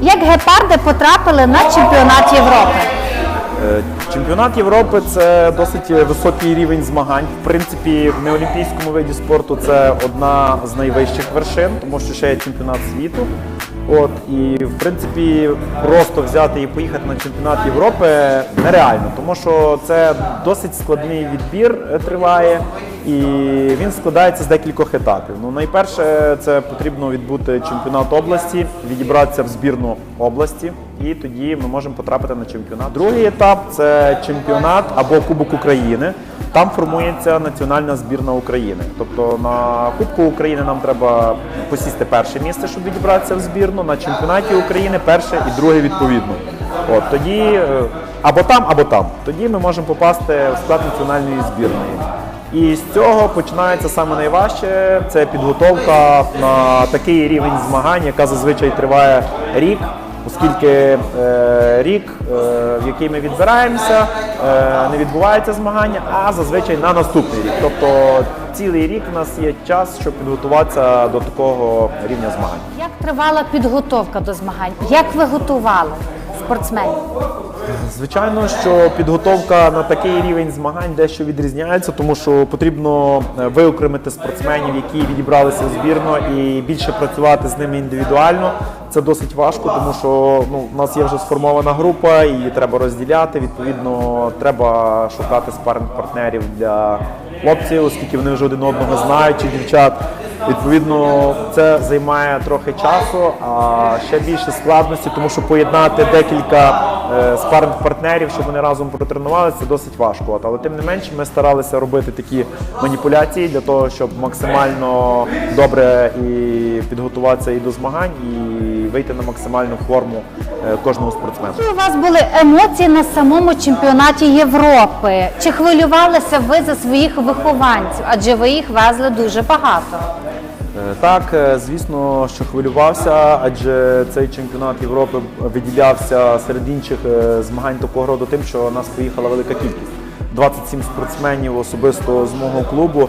Як гепарди потрапили на чемпіонат Європи? Е, Чемпіонат Європи це досить високий рівень змагань. В принципі, в неолімпійському виді спорту це одна з найвищих вершин, тому що ще є чемпіонат світу. От і в принципі просто взяти і поїхати на чемпіонат Європи нереально, тому що це досить складний відбір е, триває, і він складається з декількох етапів. Ну, найперше, це потрібно відбути чемпіонат області, відібратися в збірну області, і тоді ми можемо потрапити на чемпіонат. Другий етап це чемпіонат або Кубок України. Там формується національна збірна України. Тобто на Кубку України нам треба посісти перше місце, щоб відібратися в збірну. На чемпіонаті України перше і друге відповідно. От тоді е, або там, або там. Тоді ми можемо попасти в склад національної збірної. І з цього починається саме найважче. Це підготовка на такий рівень змагань, яка зазвичай триває рік, оскільки е, рік, е, в який ми відбираємося, е, не відбувається змагання, а зазвичай на наступний рік. Тобто цілий рік у нас є час, щоб підготуватися до такого рівня змагань. Як тривала підготовка до змагань? Як ви готували спортсменів? Звичайно, що підготовка на такий рівень змагань дещо відрізняється, тому що потрібно виокремити спортсменів, які відібралися в збірну, і більше працювати з ними індивідуально. Це досить важко, тому що ну, у нас є вже сформована група, її треба розділяти. Відповідно, треба шукати спаринг партнерів для хлопців, оскільки вони вже один одного знають чи дівчат. Відповідно, це займає трохи часу, а ще більше складності, тому що поєднати декілька е, спаринг партнерів, щоб вони разом протренувалися, це досить важко. Але тим не менше, ми старалися робити такі маніпуляції для того, щоб максимально добре і підготуватися і до змагань, і вийти на максимальну форму е, кожного спортсмена. Які у вас були емоції на самому чемпіонаті Європи? Чи хвилювалися ви за своїх вихованців? Адже ви їх везли дуже багато. Е, Так, е, звісно, що хвилювався, адже цей чемпіонат Європи виділявся серед інших змагань такого роду тим, що нас поїхала велика кількість. 27 спортсменів особисто з мого клубу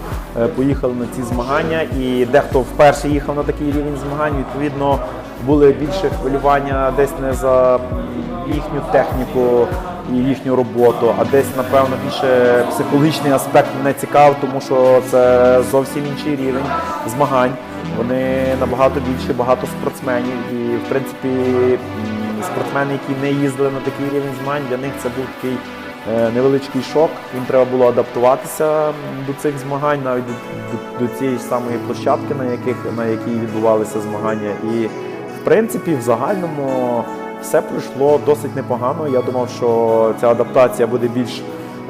поїхали на ці змагання, і дехто вперше їхав на такий рівень змагань. Відповідно, були більше хвилювання десь не за їхню техніку і їхню роботу, а десь, напевно, більше психологічний аспект мене цікав, тому що це зовсім інший рівень змагань. Вони набагато більше, багато спортсменів. І, в принципі, спортсмени, які не їздили на такий рівень змагань, для них це був такий е, невеличкий шок. Їм треба було адаптуватися до цих змагань, навіть до, до, до цієї самої площадки, на, яких, на якій відбувалися змагання. І, принципі, в загальному все пройшло досить непогано. Я думав, що ця адаптація буде більш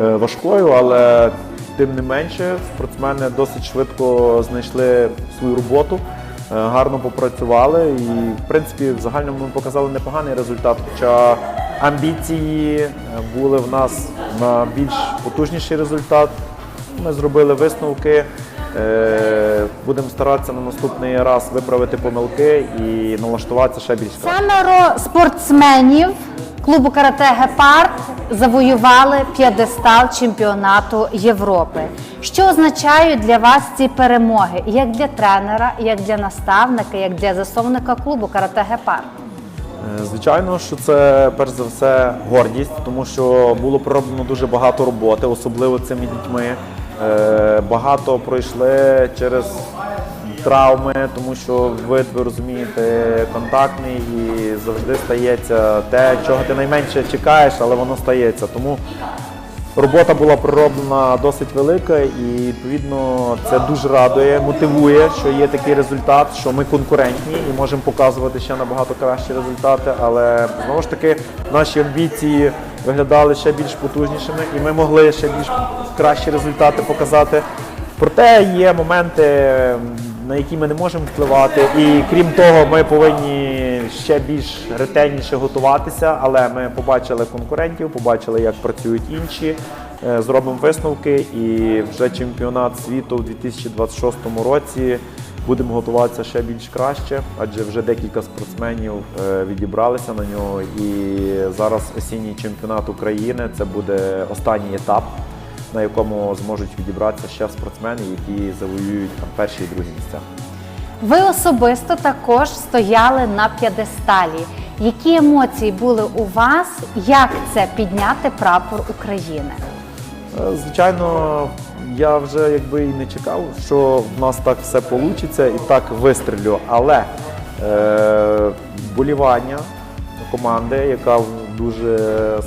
е, важкою, але тим не менше спортсмени досить швидко знайшли свою роботу, е, гарно попрацювали і, в принципі, в загальному ми показали непоганий результат. Хоча амбіції е, були в нас на більш потужніший результат. Ми зробили висновки. Е, Будемо старатися на наступний раз виправити помилки і налаштуватися ще більш. Семеро спортсменів клубу карате Гепард завоювали п'єдестал чемпіонату Європи. Що означають для вас ці перемоги? Як для тренера, як для наставника, як для засновника клубу карате Гепард? Е, Звичайно, що це перш за все гордість, тому що було пророблено дуже багато роботи, особливо цими дітьми. Е, Багато пройшли через травми, тому що вид, ви розумієте, контактний і завжди стається те, чого ти найменше чекаєш, але воно стається. Тому Робота була пророблена досить велика і відповідно це дуже радує, мотивує, що є такий результат, що ми конкурентні і можемо показувати ще набагато кращі результати. Але знову ж таки наші амбіції виглядали ще більш потужнішими, і ми могли ще більш кращі результати показати. Проте є моменти, на які ми не можемо впливати, і крім того, ми повинні ще більш ретельніше готуватися. Але ми побачили конкурентів, побачили, як працюють інші. е, Зробимо висновки, і вже чемпіонат світу у 2026 році будемо готуватися ще більш краще, адже вже декілька спортсменів е, відібралися на нього. І зараз осінній чемпіонат України це буде останній етап на якому зможуть відібратися ще спортсмени, які завоюють там перші і другі місця. Ви особисто також стояли на п'єдесталі. Які емоції були у вас? Як це підняти прапор України? Е, Звичайно, я вже якби і не чекав, що в нас так все вийде і так вистрілю. Але е, вболівання команди, яка дуже,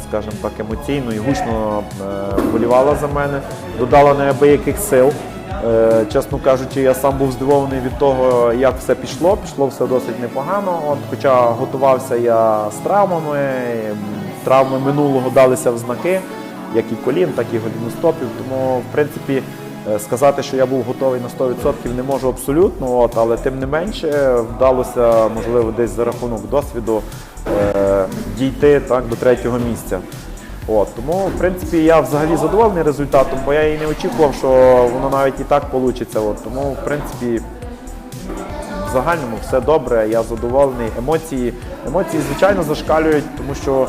скажімо так, емоційно і гучно е, вболівала за мене, додала неабияких сил. Е, чесно кажучи, я сам був здивований від того, як все пішло. Пішло все досить непогано. От, хоча готувався я з травмами, травми минулого далися в знаки як і колін, так і голіностопів. Тому, в принципі, е, сказати, що я був готовий на 100% не можу абсолютно, от, але тим не менше вдалося, можливо, десь за рахунок досвіду е, дійти так, до третього місця. От, тому, в принципі, я взагалі задоволений результатом, бо я і не очікував, що воно навіть і так вийде. Тому, в принципі, в загальному все добре, я задоволений. Емоції, емоції звичайно зашкалюють, тому що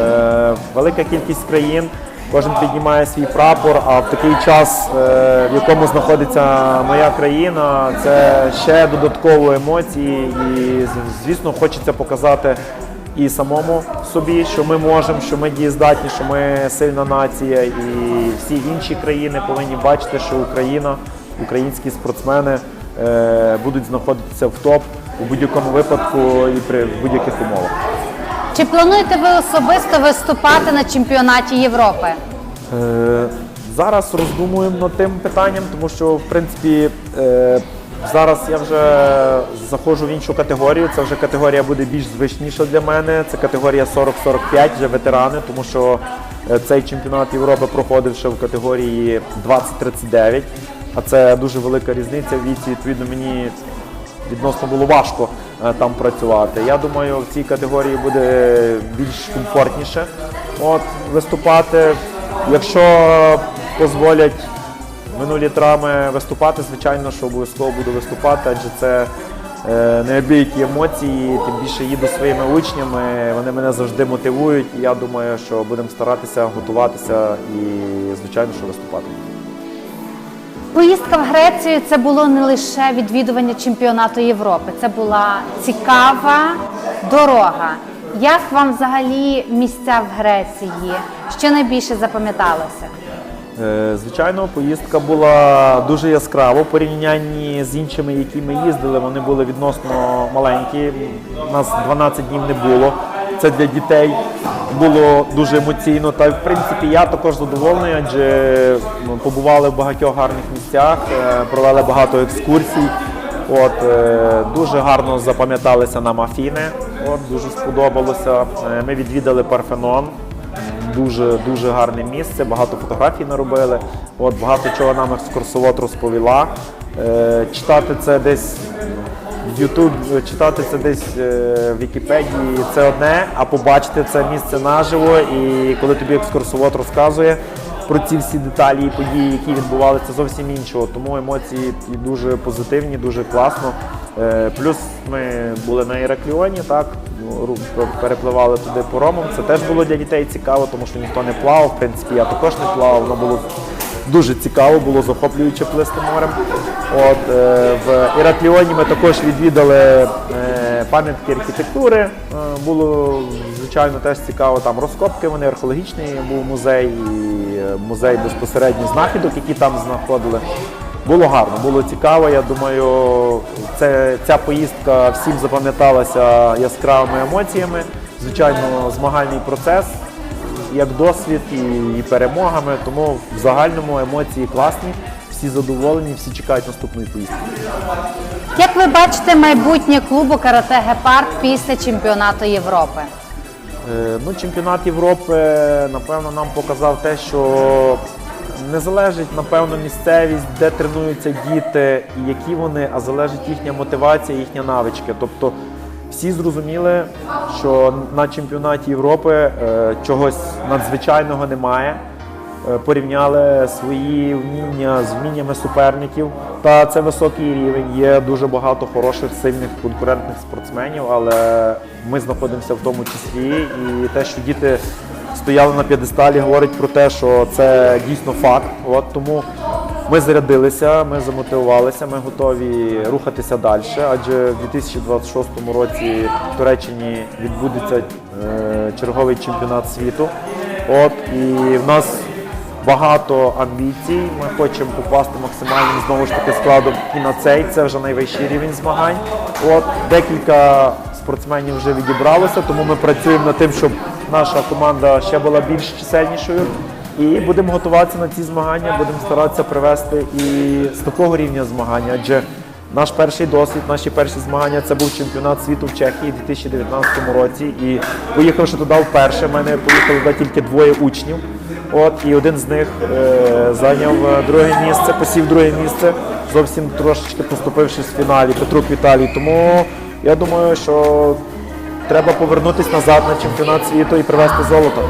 е, велика кількість країн, кожен піднімає свій прапор, а в такий час, е, в якому знаходиться моя країна, це ще додатково емоції. І звісно, хочеться показати і самому собі, що ми можемо, що ми дієздатні, що ми сильна нація, і всі інші країни повинні бачити, що Україна, українські спортсмени будуть знаходитися в топ у будь-якому випадку і при будь-яких умовах. Чи плануєте ви особисто виступати на чемпіонаті Європи? Е, Зараз роздумуємо над тим питанням, тому що в принципі е, зараз я вже заходжу в іншу категорію. Це вже категорія буде більш звичніша для мене. Це категорія 40-45, вже ветерани, тому що е, цей чемпіонат Європи проходив ще в категорії 20-39, а це дуже велика різниця в віці. Відповідно, мені відносно було важко е, там працювати. Я думаю, в цій категорії буде більш комфортніше от, виступати. Якщо дозволять минулі травми виступати, звичайно, що обов'язково буду виступати, адже це е, неабиякі емоції, тим більше їду своїми учнями, вони мене завжди мотивують. І я думаю, що будемо старатися готуватися і, звичайно, що виступати. Поїздка в Грецію це було не лише відвідування чемпіонату Європи, це була цікава дорога. Як вам взагалі місця в Греції? Що найбільше запам'яталося? Е, Звичайно, поїздка була дуже яскрава в порівнянні з іншими, які ми їздили. Вони були відносно маленькі. Нас 12 днів не було. Це для дітей було дуже емоційно. Та в принципі я також задоволений, адже ну, побували в багатьох гарних місцях, е, провели багато екскурсій. От е, дуже гарно запам'яталися нам Афіни. От дуже сподобалося. Е, Ми відвідали Парфенон. Дуже дуже гарне місце, багато фотографій наробили. От багато чого нам екскурсовод розповіла. Читати це десь YouTube, читати це десь е, в Вікіпедії це одне, а побачити це місце наживо. І коли тобі екскурсовод розказує про ці всі деталі і події, які відбувалися, це зовсім іншого. Тому емоції дуже позитивні, дуже класно. Е, плюс ми були на Іракліоні, так ну, перепливали туди поромом. Це теж було для дітей цікаво, тому що ніхто не плавав. В принципі, я також не плавав. Воно було дуже цікаво, було захоплююче плисти морем. От е, в Іракліоні ми також відвідали е, пам'ятки архітектури. Е, було звичайно теж цікаво. Там розкопки, вони археологічний був музей, і е, музей безпосередньо знахідок, які там знаходили. Було гарно, було цікаво. Я думаю, це, ця поїздка всім запам'яталася яскравими емоціями. Звичайно, змагальний процес, як досвід і, і перемогами. Тому в загальному емоції класні, всі задоволені, всі чекають наступної поїздки. Як ви бачите майбутнє клубу Карате Гепард після чемпіонату Європи? Е, Ну, чемпіонат Європи, напевно, нам показав те, що не залежить, напевно, місцевість, де тренуються діти і які вони, а залежить їхня мотивація, їхня навички. Тобто всі зрозуміли, що на чемпіонаті Європи е, чогось надзвичайного немає. Е, Порівняли свої вміння з вміннями суперників. Та це високий рівень. Є дуже багато хороших, сильних конкурентних спортсменів, але ми знаходимося в тому числі. І те, що діти стояли на п'єдесталі, говорить про те, що це дійсно факт. От тому ми зарядилися, ми замотивувалися, ми готові рухатися далі, адже в 2026 році в Туреччині відбудеться е, черговий чемпіонат світу. От і в нас багато амбіцій. Ми хочемо попасти максимальним знову ж таки складом і на цей. Це вже найвищий рівень змагань. От декілька спортсменів вже відібралося, тому ми працюємо над тим, щоб наша команда ще була більш чисельнішою. І будемо готуватися на ці змагання, будемо старатися привести і з такого рівня змагання, адже наш перший досвід, наші перші змагання це був чемпіонат світу в Чехії у 2019 році. І поїхавши туди вперше, в мене поїхали туди тільки двоє учнів. От і один з них е, зайняв е, друге місце, посів друге місце, зовсім трошечки поступившись в фіналі Петрук Віталій. Тому я думаю, що треба повернутися назад на чемпіонат світу і привезти золото.